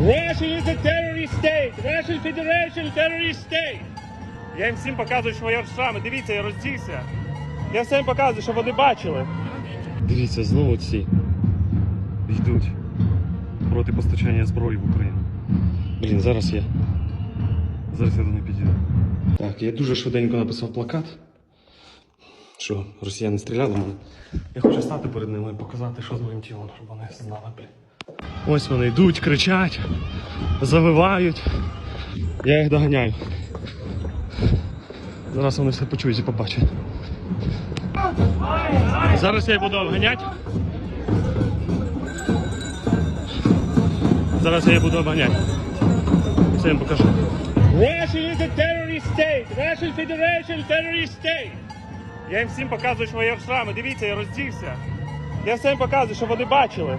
Russia is a terrorist state. Russian Federation terrorist state. Я їм всім показую, що я шрами. Дивіться, я роздівся. Я всім показую, щоб вони бачили. Дивіться, знову ці йдуть проти постачання зброї в Україну. Блін, зараз я. Зараз я до них підійду. Так, я дуже швиденько написав плакат. Що росіяни стріляли в мене. Я хочу стати перед ними і показати, що з моїм тілом, щоб вони знали, блін. Ось вони йдуть, кричать, завивають. Я їх доганяю. Зараз вони все почують і побачать. Зараз я їх буду обганяти. Зараз я їх буду обганяти. Все їм покажу. Russia is a terrorist state. Russian Federation terrorist state. Я їм всім показую, що я в шрами. Дивіться, я роздівся. Я всім показую, щоб вони бачили.